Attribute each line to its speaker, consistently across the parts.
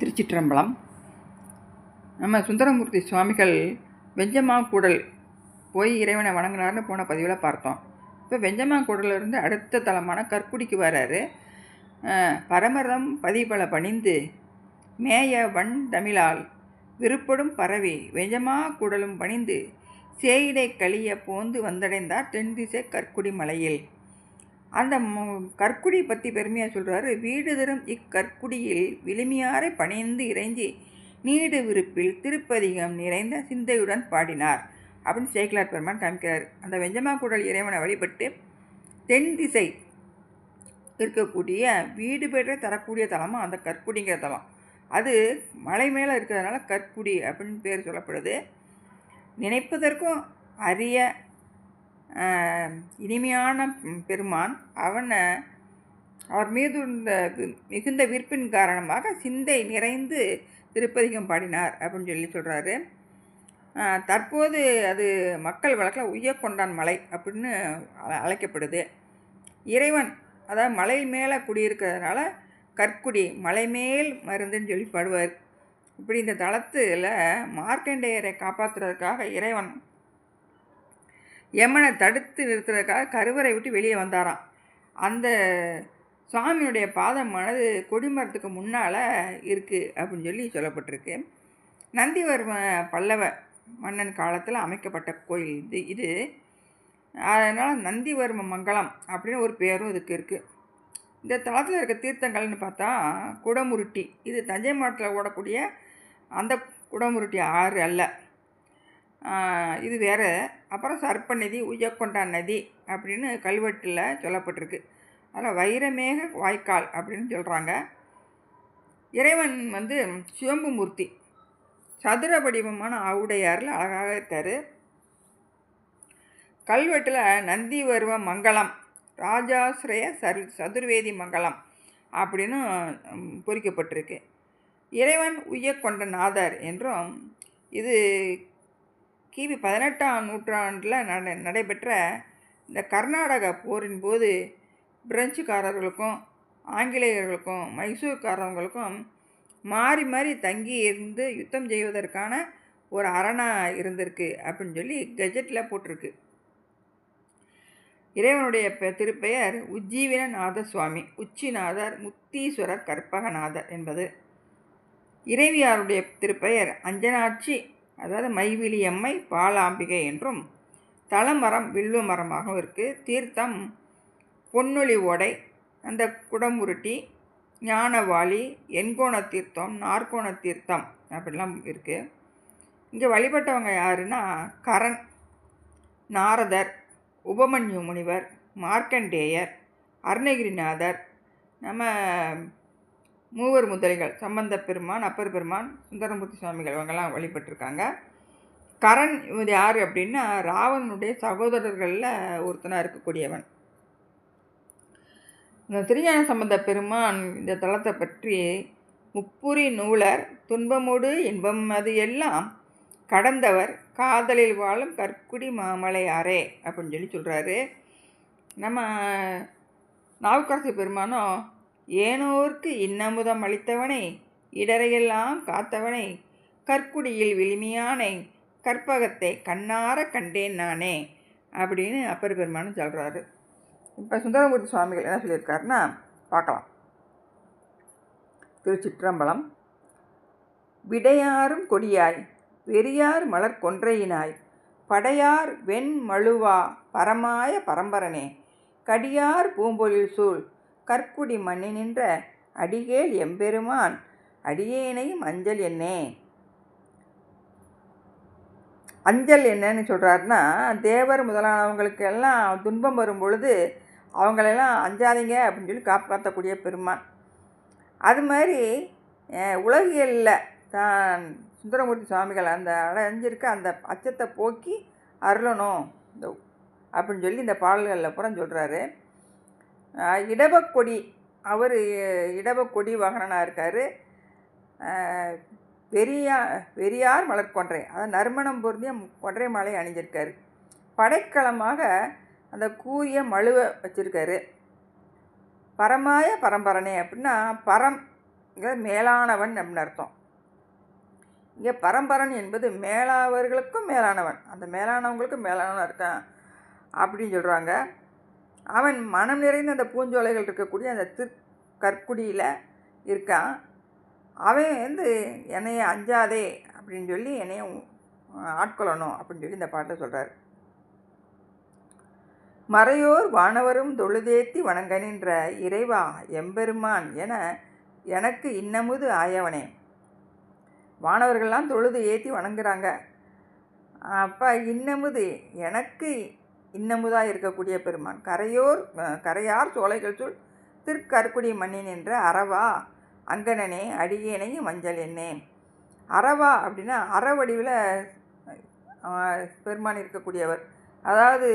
Speaker 1: திருச்சிற்றம்பலம். நம்ம சுந்தரமூர்த்தி சுவாமிகள் வெஞ்சமா கூடல் போய் இறைவனை வணங்கினார்னு போன பதிவில் பார்த்தோம். இப்போ வெஞ்சமா கூடலிருந்து அடுத்த தலமான கற்குடிக்கு வராரு. பரமரதம் பரமரம் பதிபல பணிந்து மேய வண் தமிழால் விருப்படும் பரவி வெஞ்சமா கூடலும் பணிந்து சேயிடை கழிய போந்து வந்தடைந்தார் தென்திசை கற்குடி மலையில். அந்த கற்குடி பற்றி பெருமையாக சொல்கிறாரு வீடு தரும் இக்கற்குடியில் விளிமியாரை பணிந்து இறைஞ்சி நீடு விருப்பில் திருப்பதிகம் நிறைந்த சிந்தையுடன் பாடினார். அப்படின்னு சேக்கிலார் பெருமான் காமிக்கிறார். அந்த வெஞ்சமா குடல் இறைவனை வழிபட்டு தென் திசை இருக்கக்கூடிய வீடு பெற்ற தரக்கூடிய தலமாக அந்த கற்குடிங்கிற தலம். அது மலை மேலே இருக்கிறதுனால கற்குடி அப்படின்னு பேர் சொல்லப்படுது. நினைப்பதற்கும் அரிய இனிமையான பெருமான் அவனை அவர் மீது இருந்த மிகுந்த விற்பின் காரணமாக சிந்தை நிறைந்து திருப்பதிகம் பாடினார் அப்படின்னு சொல்லி சொல்கிறாரு தற்போது அது மக்கள் வழக்கில் உய்யக்கொண்டான் மலை அப்படின்னு அழைக்கப்படுது. இறைவன் அதாவது மலை மேலே குடியிருக்கிறதுனால கற்குடி மலை மேல் மருந்துன்னு சொல்லி பாடுவார். இப்படி இந்த தளத்தில் மார்க்கண்டேயரை காப்பாற்றுறதுக்காக இறைவன் யமனை தடுத்து நிறுத்துறதுக்காக கருவறை விட்டு வெளியே வந்தாராம். அந்த சுவாமியுடைய பாதமானது கொடிமரத்துக்கு முன்னால் இருக்குது அப்படின்னு சொல்லி சொல்லப்பட்டிருக்கு. நந்திவர்ம பல்லவ மன்னன் காலத்தில் அமைக்கப்பட்ட கோயில் இது இது. அதனால் நந்திவர்ம மங்கலம் அப்படின்னு ஒரு பேரும் இதுக்கு இருக்குது இந்த தளத்தில் இருக்க தீர்த்தங்கள்னு பார்த்தா குடமுருட்டி. இது தஞ்சை மாவட்டத்தில் ஓடக்கூடிய அந்த குடமுருட்டி ஆறு அல்ல. இது வேறு. அப்புறம் சர்ப்ப நதி உய்யக்கொண்டா நதி அப்படின்னு கல்வெட்டில் சொல்லப்பட்டிருக்கு. அதில் வைரமேக வாய்க்கால் அப்படின்னு சொல்கிறாங்க இறைவன் வந்து சிவம்பு மூர்த்தி. சதுர வடிவமான ஆவுடையாரில் அழகாக இருக்கார். கல்வெட்டில் நந்தி வருவ மங்கலம் ராஜாசிரய சரு சதுர்வேதி மங்கலம் அப்படின்னும் பொறிக்கப்பட்டிருக்கு. இறைவன் உய்யக்கொண்ட நாதர் என்றும் இது கிபி பதினெட்டாம் நூற்றாண்டில் நட நடைபெற்ற இந்த கர்நாடக போரின் போது பிரெஞ்சுக்காரர்களுக்கும் ஆங்கிலேயர்களுக்கும் மைசூர்காரவங்களுக்கும் மாறி மாறி தங்கி இருந்து யுத்தம் செய்வதற்கான ஒரு அரணாக இருந்திருக்கு அப்படின்னு சொல்லி கெஜெட்டில் போட்டிருக்கு. இறைவனுடைய திருப்பெயர் உஜ்ஜீவனநாத சுவாமி உச்சிநாதர் முத்தீஸ்வரர் கற்பகநாதர் என்பது. இறைவியாருடைய திருப்பெயர் அஞ்சனாட்சி அதாவது மைவிலியம்மை பாலாம்பிகை என்றும் தலமரம் வில்வ மரமாகவும் இருக்குது தீர்த்தம் பொன்னொழி ஓடை அந்த குடமுருட்டி ஞானவாளி எண்கோண தீர்த்தம் நாற்கோண தீர்த்தம் அப்படிலாம் இருக்குது இங்கே வழிபட்டவங்க யாருன்னா கரண் நாரதர் உபமன்யு முனிவர் மார்க்கண்டேயர் அருணகிரிநாதர் நம்ம மூவர் முதலிகள் சம்பந்த பெருமான் அப்பர் பெருமான் சுந்தரமூர்த்தி சுவாமிகள் இவங்கெல்லாம் வழிபட்டிருக்காங்க. கரண் இது யார் அப்படின்னா ராவணனுடைய சகோதரர்களில் ஒருத்தனாக இருக்கக்கூடியவன். இந்த திருஞான சம்பந்த பெருமான் இந்த தளத்தை பற்றி முப்புரி நூலர் துன்பமோடு இன்பம் அது எல்லாம் கடந்தவர் காதலில் வாழும் கற்குடி மாமலையாரே அப்படின்னு சொல்லி சொல்கிறாரு நம்ம நாவுக்கரசு பெருமானோ ஏனோர்க்கு இன்னமுதம் அளித்தவனே இடரையெல்லாம் காத்தவனே கற்குடியில் விளிமையானே கற்பகத்தை கண்ணார கண்டேன் நானே அப்படின்னு அப்பர் பெருமானும் சொல்கிறாரு இப்போ சுந்தரமூர்த்தி சுவாமிகள் என்ன சொல்லியிருக்காருன்னா பார்க்கலாம். திருச்சிற்றம்பலம். விடையாரும் கொடியாய் வெறியார் மலர் கொன்றையினாய் படையார் வெண் மழுவா பரமாய பரம்பரனே கடியார் பூம்பொழில் சூழ் கற்குடி மண்ணி நின்ற அடிகேல் எம்பெருமான் அடியேனை அஞ்சல் என்னே? அஞ்சல் என்னன்னு சொல்கிறாருன்னா தேவர் முதலானவங்களுக்கு எல்லாம் துன்பம் வரும் பொழுது அவங்களெல்லாம் அஞ்சாதீங்க அப்படின்னு சொல்லி காப்பாற்றக்கூடிய பெருமான். அது மாதிரி உலகியலில் தான் சுந்தரமூர்த்தி சுவாமிகள் அந்த அடைஞ்சிருக்க அந்த அச்சத்தை போக்கி அருளணும் இந்த அப்படின்னு சொல்லி இந்த பாடல்களில் புறம் சொல்கிறாரு இடவக்கொடி. அவர் இடவக்கொடி வாகனனாக இருக்கார். பெரியா பெரியார் மலர் கொன்றை அதாவது நறுமணம் பொருந்திய கொன்றை மாலை அணிஞ்சிருக்காரு. படைக்கலமாக அந்த கூரிய மழுவை வச்சுருக்காரு. பரமாய பரம்பரனே அப்படின்னா பரம் மேலானவன் அப்படின்னு அர்த்தம். இங்கே பரம்பரன் என்பது மேலாவர்களுக்கும் மேலானவன். அந்த மேலானவங்களுக்கும் மேலானவன் இருக்கான் அப்படின்னு சொல்கிறாங்க அவன் மனம் நிறைந்த அந்த பூஞ்சோலைகள் இருக்கக்கூடிய அந்த திரு கற்குடியில் இருக்கான். அவன் வந்து என்னைய அஞ்சாதே அப்படின்னு சொல்லி என்னைய ஆட்கொள்ளணும் அப்படின்னு சொல்லி இந்த பாட்டில் சொல்கிறார் மறையோர் வானவரும் தொழுதேத்தி வணங்க நின்ற இறைவா எம்பெருமான் என எனக்கு இன்னமுது ஆயவனே. வானவர்கள்லாம் தொழுது ஏற்றி வணங்குறாங்க. அப்போ இன்னமுது எனக்கு இன்னமுதாக இருக்கக்கூடிய பெருமான். கரையோர் கரையார் சோலைகள் சொல் திருக்கற்குடி மண்ணின் என்ற அறவா? அங்கனனே அடியேனை மஞ்சள் என்னே? அறவா அப்படின்னா அறவடிவில் பெருமான் இருக்கக்கூடியவர். அதாவது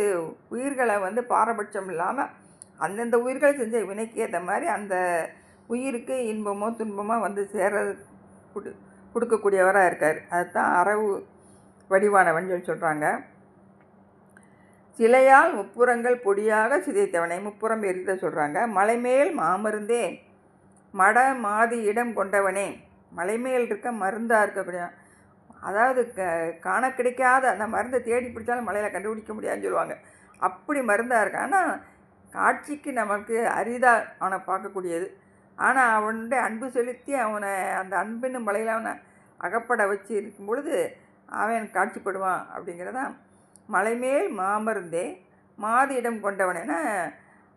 Speaker 1: உயிர்களை வந்து பாரபட்சம் இல்லாமல் அந்தந்த உயிர்களை செஞ்ச வினைக்கு ஏற்ற மாதிரி அந்த உயிருக்கு இன்பமோ துன்பமோ வந்து சேர கொடு கொடுக்கக்கூடியவராக இருக்கார். அதுதான் அறவு வடிவானவன் சொல்லி சொல்கிறாங்க சிலையால் முப்புறங்கள் பொடியாக சிதைத்தவனை முப்புறம் எரித்த சொல்கிறாங்க மலைமேல் மாமருந்தே மட மாதி இடம் கொண்டவனே. மலைமேல் இருக்க மருந்தாக இருக்கக்கூடிய அதாவது க காண கிடைக்காத அந்த மருந்தை தேடி பிடிச்சாலும் மலையில் கண்டுபிடிக்க முடியாதுன்னு சொல்லுவாங்க. அப்படி மருந்தாக இருக்கு ஆனால் காட்சிக்கு நமக்கு அரிதாக அவனை பார்க்கக்கூடியது. ஆனால் அவனுடைய அன்பு செலுத்தி அவனை அந்த அன்பின் மலையில் அவனை அகப்பட வச்சு இருக்கும் பொழுது அவன் காட்சிப்படுவான் அப்படிங்கிறதான் மலைமேல் மாமருந்தே மாதிடம் கொண்டவனென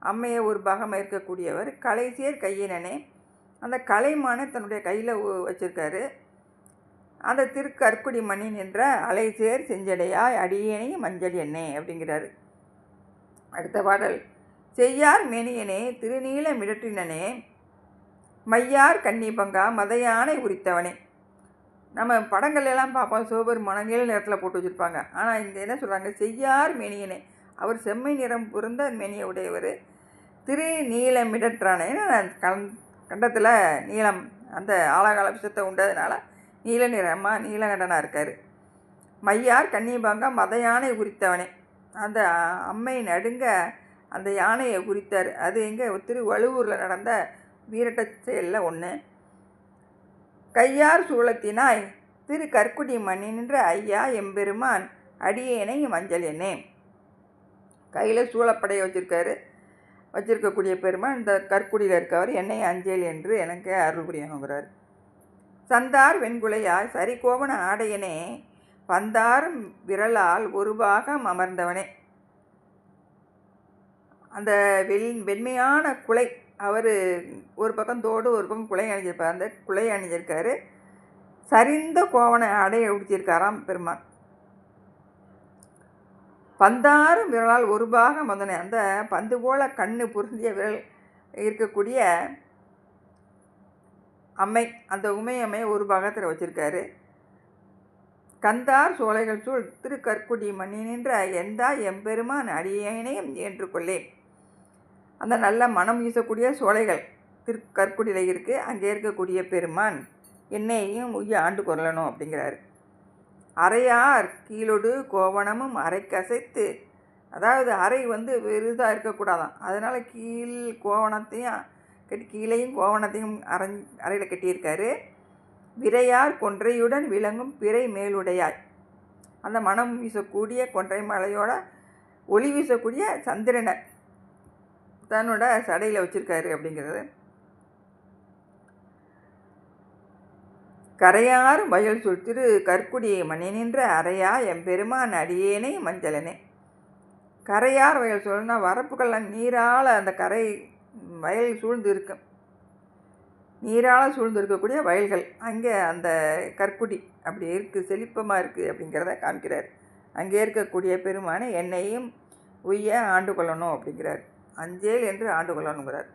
Speaker 1: அம்மையை ஒரு பாகமாக இருக்கக்கூடியவர் கலைசேர் கையினனே. அந்த கலைமான தன்னுடைய கையில் வச்சுருக்காரு. அந்த திருக்கற்குடி மண்ணின் என்ற அலைசேர் செஞ்சடையாய் அடியேனை மஞ்சள் எண்ணே அப்படிங்கிறாரு. அடுத்த பாடல். செய்யார் மேனியனே திருநீல மிடற்றினனே மையார் கன்னிபங்கா மதையானை உரித்தவனே. நம்ம படங்கள் எல்லாம் பார்ப்போம் சிவபெருமான நீல நிறத்தில் போட்டு வச்சுருப்பாங்க. ஆனால் இங்கே என்ன சொல்கிறாங்க செய்யார் மேனியனே. அவர் செம்மை நிறம் புரிந்த மேனியை உடையவர். திரு நீல கண் கண்டத்தில் நீளம் அந்த ஆழகால விஷத்தை உண்டதுனால நீல நிறமாக நீலகண்டனாக இருக்கார். மையார் கன்னிபாங்க மத யானை குறித்தவனே அந்த அம்மை நடுங்க அந்த யானையை குறித்தார் அது எங்கே? திரு வழுவூரில் நடந்த வீரட்ட செயலில் ஒன்று கையார் சூளத்தினாய் திரு கற்குடி மண்ணின்ற ஐயா எம்பெருமான் அடியேனை மஞ்சள் என்னே கையில் சூளப்படையை வச்சுருக்காரு. வச்சிருக்கக்கூடிய பெருமான் இந்த கற்குடியில் இருக்கவர் என்னை அஞ்சல் என்று எனக்கு அருள் புரியணுங்கிறார். சந்தார் வெண்குலையாய் சரிகோவன ஆடையனே பந்தார் விரலால் ஒரு பாகம் அமர்ந்தவனே. அந்த வெண் வெண்மையான குலை அவர் ஒரு பக்கம் தோடு ஒரு பக்கம் குலை அணிஞ்சிருப்பார். அந்த குலை அணிஞ்சிருக்காரு. சரிந்த கோவனை அடைய உடுத்தியிருக்காராம் பெருமான். பந்தாரும் விரலால் ஒரு பாகம் வந்தனே. அந்த பந்து போல கண்ணு புரிந்திய விரல் இருக்கக்கூடிய அம்மை அந்த உமையம்மை ஒரு பாகத்தில் வச்சுருக்காரு. கந்தார் சோலைகள் சூழ் திருக்கற்குடி நின்ற எந்தா எம்பெருமான் அடியேனையும் ஏற்றுக்கொள்ளேன். அந்த நல்ல மனம் வீசக்கூடிய சோலைகள். திருக்கற்குடியில் இருக்குது அங்கே இருக்கக்கூடிய பெருமான் என்னையும் உய்ய ஆண்டு கொள்ளணும் அப்படிங்கிறாரு. அறையார் கீழொடு கோவணமும் அரைக்கசைத்து அதாவது அறை வந்து வெறுதாக இருக்கக்கூடாதான். அதனால் கீழ் கோவணத்தையும் கட்டி கீழையும் கோவணத்தையும் அரை அறையில் கட்டியிருக்காரு. விரையார் கொன்றையுடன் விளங்கும் பிறை மேலுடையாய். அந்த மனம் வீசக்கூடிய கொன்றை மலையோட ஒளி வீசக்கூடிய சந்திரனை தன்னோட சடையில் வச்சுருக்காரு அப்படிங்கிறது. கரையார் வயல் சொல் திரு கற்குடி மணி நின்ற அறையா எம்பெருமான் அடியேனே மஞ்சளனே. கரையார் வயல் சொல்னா வரப்புகள்லாம் நீரால் அந்த கரை வயல் சூழ்ந்து இருக்கும் நீரால் சூழ்ந்து இருக்கக்கூடிய வயல்கள். அங்கே அந்த கற்குடி அப்படி இருக்குது செழிப்பமாக இருக்குது அப்படிங்கிறத காமிக்கிறார். அங்கே இருக்கக்கூடிய பெருமானை என்னையும் உய்ய ஆண்டு கொள்ளணும் அப்படிங்கிறார். அஞ்சேல் என்று ஆண்டு கொள்ளணுங்கிறார்.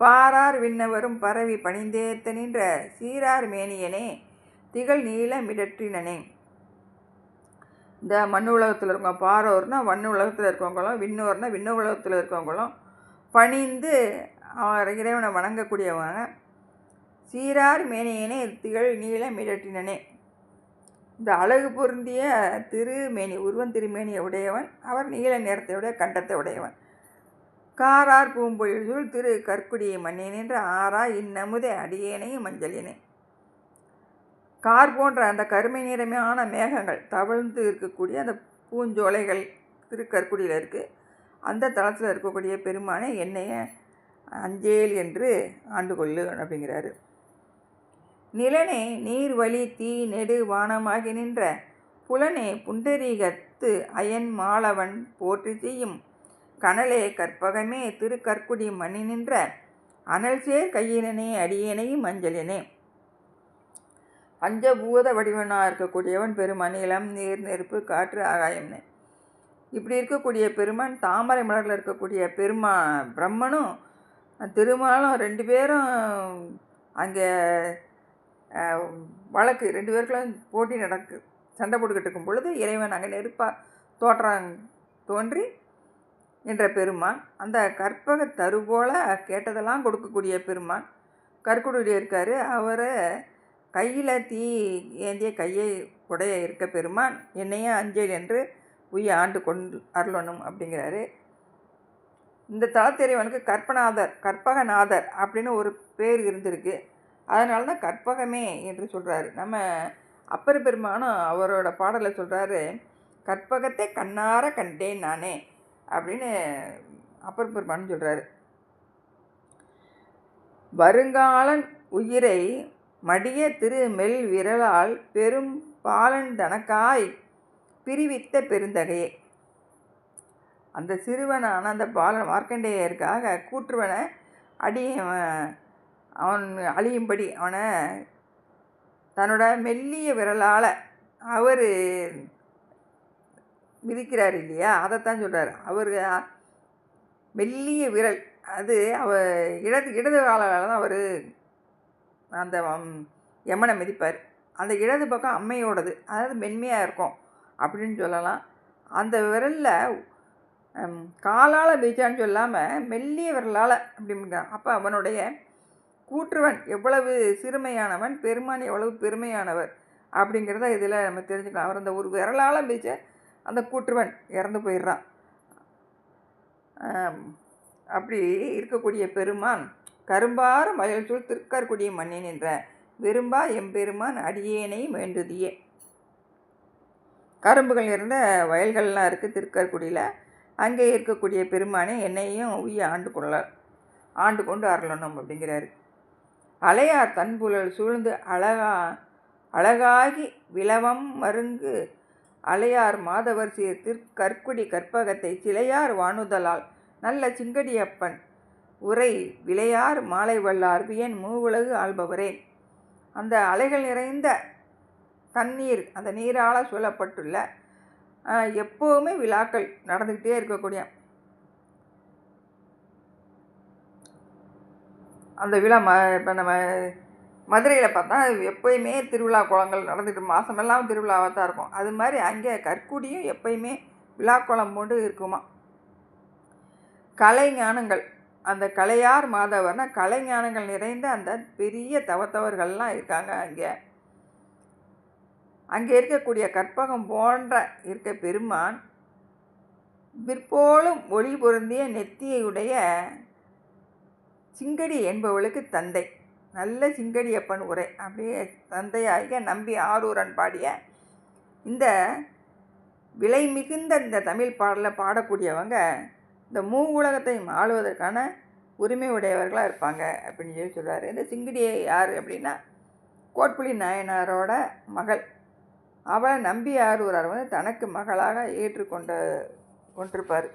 Speaker 1: பாரார் விண்ணவரும் பரவி பணிந்தேத்த நின்ற சீரார் மேனியனே திகழ் நீல மிடற்றினனே இந்த மண் உலகத்தில் இருக்கவங்க பாரோர்னா மண் உலகத்தில் இருக்கவங்களும் விண்ணோர்னா விண்ண உலகத்தில் இருக்கவங்களும் பணிந்து அவர் இறைவனை வணங்கக்கூடியவங்க. சீரார் மேனியனே திகழ் நீல மிடற்றினனே இந்த அழகு பொருந்திய திருமேனி உருவன் திருமேனியை உடையவன் அவர் நீல நிறத்தை உடைய கண்டத்தை உடையவன். காரார் பூம்பொழில் சூழ் திரு கற்குடியை மன்னேன் நின்ற ஆறா இன்னமுதே அடியேனையும் மஞ்சளினே கார் போன்ற அந்த கருமை நிறமான மேகங்கள் தவழ்ந்து இருக்கக்கூடிய அந்த பூஞ்சோலைகள் திருக்கற்குடியில் இருக்குது அந்த தளத்தில் இருக்கக்கூடிய பெருமானை என்னைய அஞ்சேல் என்று ஆண்டு கொள்ளு அப்படிங்கிறாரு. நிலனே நீர் வழி தீ நெடு வானமாகி நின்ற புலனே புண்டரீகத்து அயன் மாலவன் போற்றி செய்யும் கனலே கற்பகமே திருக்கற்குடி மணி நின்ற அனல் சேர் கையினே அடியேனையும் மஞ்சளினே. பஞ்சபூத வடிவனாக இருக்கக்கூடியவன் பெருமான் நீர் நெருப்பு காற்று ஆகாயம்னு. இப்படி இருக்கக்கூடிய பெருமான் தாமரை மலரில் இருக்கக்கூடிய பெருமா பிரம்மனும் திருமாலும் ரெண்டு பேரும் அங்கே வழக்கு ரெண்டு பேருக்குள்ள போட்டி நடக்கு சண்டை போட்டுக்கிட்டு இருக்கும் பொழுது இறைவன் அங்கே நெருப்பாக தோற்றம் தோன்றி என்ற பெருமான் அந்த கற்பக தரு போல் கேட்டதெல்லாம் கொடுக்கக்கூடிய பெருமான். கற்குடைய இருக்கார். அவரை கையில் தீ ஏந்திய கையை உடைய இருக்க பெருமான் என்னையே அஞ்சல் என்று உய ஆண்டு கொண்டு அருளணும் அப்படிங்கிறாரு. இந்த தலத்தெறிவனுக்கு கற்பநாதர் கற்பகநாதர் அப்படின்னு ஒரு பேர் இருந்திருக்கு. அதனால தான் கற்பகமே என்று சொல்கிறாரு நம்ம அப்பர் பெருமானும் அவரோட பாடலை சொல்கிறாரு கற்பகத்தை கண்ணார கண்டேன் நானே. அப்படின்னு அப்பர் பெருமான் சொல்கிறாரு வருங்காலன் உயிரை மடிய திரு மெல் விரலால் பெரும் பாலன் தனக்காய் பிரிவித்த பெருந்தகையே அந்த சிறுவனான அந்த பாலன் மார்க்கண்டேயருக்காக கூற்றுவனை அடி அவன் அழியும்படி அவனை தன்னோட மெல்லிய விரலால் அவர் விதிக்கிறார் இல்லையா? அதைத்தான் சொல்கிறார் அவர் மெல்லிய விரல். அது அவர் இடது இடது காலால் தான் அவர் அந்த யமனை மிதிப்பார். அந்த இடது பக்கம் அம்மையோடது. அதாவது மென்மையாக இருக்கும் அப்படின்னு சொல்லலாம். அந்த விரலில் காலால் பீச்சான்னு சொல்லாமல் மெல்லிய விரலால் அப்படிங்கிறான் அப்போ அவனுடைய கூற்றுவன் எவ்வளவு சிறுமையானவன் பெருமான் எவ்வளவு பெருமையானவர் அப்படிங்கிறத இதில் நம்ம தெரிஞ்சுக்கலாம். அவர் அந்த ஒரு விரலால் பீச்சை அந்த கூற்றுவன் இறந்து போயிடுறான். அப்படி இருக்கக்கூடிய பெருமான் கரும்பார மயில் சூழ் திருக்கற்குடிய மண்ணின் என்ற விரும்பா எம்பெருமான் அடியேனை வேண்டுதியே. கரும்புகள் இருந்த வயல்கள்லாம் இருக்குது திருக்கற்குடியில். அங்கே இருக்கக்கூடிய பெருமானே என்னையும் உய்ய ஆண்டு கொள்ள ஆண்டு கொண்டு அருளணும் அப்படிங்கிறாரு. அலையார் தன்புழல் சூழ்ந்து அழகா அழகாகி விலவம் மருங்கு அலையார் மாதவர் சீர் திருக்கற்குடி கற்பகத்தை சிலையார் வானுதலால் நல்ல சிங்கடியப்பன் உரை விளையார் மாலை வல்லார் வியன் மூவுலகு ஆள்பவரே அந்த அலைகள் நிறைந்த தண்ணீர் அந்த நீரால் சூழப்பட்டுள்ள எப்போவுமே விழாக்கள் நடந்துக்கிட்டே இருக்கக்கூடிய அந்த விழா ம இப்போ நம்ம மதுரையில் பார்த்தா எப்போயுமே திருவிழா குளங்கள் நடந்துட்டு மாதமெல்லாம் திருவிழாவாக தான் இருக்கும். அது மாதிரி அங்கே கற்குடியும் எப்போயுமே விழாக்குளம் போட்டு இருக்குமா? கலைஞானங்கள் அந்த கலையார் மாதவர்னா கலைஞானங்கள் நிறைந்த அந்த பெரிய தவத்தவர்கள்லாம் இருக்காங்க அங்கே. அங்கே இருக்கக்கூடிய கற்பகம் போன்ற இருக்க பெருமான் பிற்போலும் ஒளி பொருந்திய நெத்தியுடைய சிங்கடி என்பவளுக்கு தந்தை. நல்ல சிங்கடியப்பன் உரை. அப்படியே தந்தையாகிய நம்பி ஆரூரன் பாடிய இந்த விலை மிகுந்த இந்த தமிழ் பாடலை பாடக்கூடியவங்க இந்த மூ உலகத்தையும் ஆளுவதற்கான உரிமை உடையவர்களாக இருப்பாங்க அப்படின்னு சொல்லி சொல்கிறாரு இந்த சிங்கடியை யார் அப்படின்னா கோட்புலி நாயனாரோட மகள். அவளை நம்பி ஆரூரார் வந்து தனக்கு மகளாக ஏற்றுக்கொண்ட கொண்டிருப்பார்.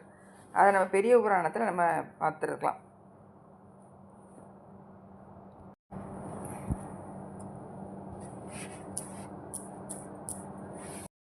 Speaker 1: அதை நம்ம பெரிய புராணத்தில் நம்ம பார்த்துருக்கலாம்.